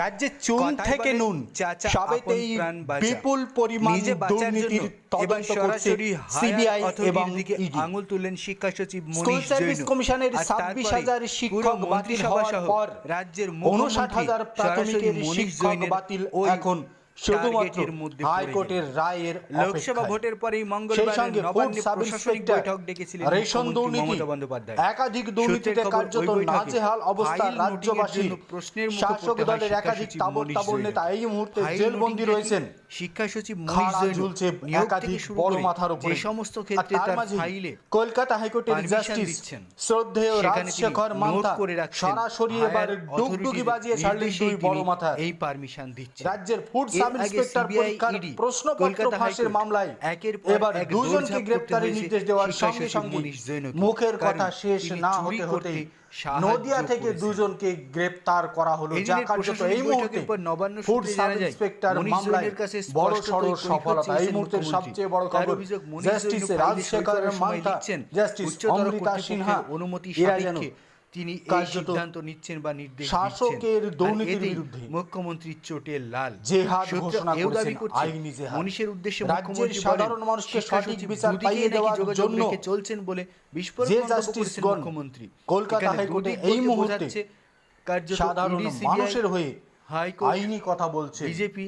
রাজ্যে চুন থেকে নুন। চাচা সবেতেই। বিপুল পরিমাণ দুর্নীতির তদন্ত করছে সিবিআই এবং ইডি। আঙুল তুললেন শিক্ষা সচিব স্কুল মনীষ সার্ভিস কমিশনের ছাব্বিশ হাজার শিক্ষক বাতিল হওয়ার পর রাজ্যের উনষাট হাজার প্রাথমিকের শিক্ষক বাতিল ও এখন শুধুমাত্র হাইকোর্টের রায়ের লোকসভা ভোটের পরেই মঙ্গলবার নবান্নে প্রশাসনিক বৈঠক ডেকেছিলেন রেশন দুর্নীতি একাধিক দুর্নীতিতে কার্যত নাজেহাল অবস্থা রাজ্যবাসী। প্রশ্নের শাসক দলের একাধিক নেতা এই মুহূর্তে জেলবন্দি রয়েছেন। শিক্ষা সচিব ঝুলছে একাধিক বড় মাথার উপরে। সমস্ত ক্ষেত্রে তার ফাইলে কলকাতা হাইকোর্টের জাস্টিস শ্রদ্ধেয় রাজশেখর মান্তা সরাসরি এবার ডুগডুগি বাজিয়ে ছাড়লেন দুই বড় মাথা এই পারমিশন দিচ্ছে রাজ্যের ফুড সাব ইন্সপেক্টর পরীক্ষার প্রশ্নপত্র ফাঁসের মামলায় এবার দুজনকে গ্রেপ্তারের নির্দেশ দেওয়ার সঙ্গে সঙ্গে মুখের কথা শেষ না হতে হতে নদিয়া থেকে দুজনকে গ্রেপ্তার করা হলো। এই যা কার্যত এই মুহূর্তে ফুড সাব ইন্সপেক্টর মামলায় বড় সড় সফলতা এই মুহূর্তের সবচেয়ে বড় খবর জাস্টিস রাজশেখর মান্তা জাস্টিস অমৃতা সিনহা অনুমতি এরা তিনি এই সিদ্ধান্ত নিচ্ছেন বা নির্দেশ শাসকের দুর্নীতির বিরুদ্ধে মুখ্যমন্ত্রীর চোটের লাল। জেহাদ ঘোষণা করেছেন, আইনি জেহাদ। মনীষের উদ্দেশ্যে মুখ্যমন্ত্রী সাধারণ মানুষকে সঠিক বিচার পাইয়ে দেওয়ার জন্য চলছেন বলে বিস্ফোরক করেছেন মুখ্যমন্ত্রী। কলকাতা হাইকোর্টে এই মুহূর্তে সাধারণ ED, মানুষের হয়ে হাইকোর্ট আইনি কথা বলছে। বিজেপি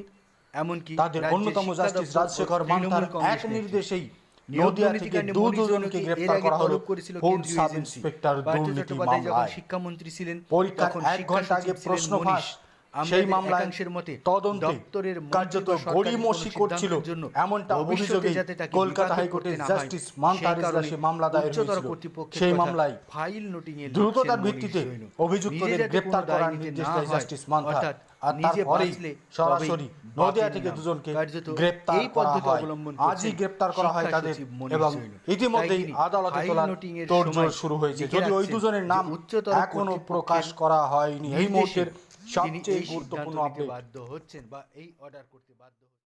এমনকি তাদের অন্যতম জাস্টিস রাজশেখর মান্তার এক নির্দেশেই শিক্ষামন্ত্রী ছিলেন পরীক্ষার এক ঘণ্টা আগে প্রশ্ন। ফাঁস। সেই মামলায় তদন্তে দপ্তরের কার্যত গড়িমসি করছিল এমনটা অভিযোগে কলকাতা হাইকোর্টের জাস্টিস মান্তার সেই মামলা দায়ের হয়েছিল। সেই মামলায় ফাইল নোটিং এ দ্রুততার ভিত্তিতে অভিযুক্তদের গ্রেপ্তার করার নির্দেশ দেয় জাস্টিস মান্তা আর তারপরেই সরাসরি নদিয়া থেকে দুজনকে গ্রেপ্তার এই পদ্ধতি অবলম্বন আজই গ্রেপ্তার করা হয় তাদের এবং। ইতিমধ্যেই আদালতে তোলার তোড়জোড় শুরু হয়েছে। যদি ওই দুজনের নাম এখনও প্রকাশ করা হয়নি এই মুহূর্তের সবচেয়ে গুরুত্বপূর্ণ আপডেট। বাধ্য হচ্ছেন বা এই অর্ডার করতে বাধ্য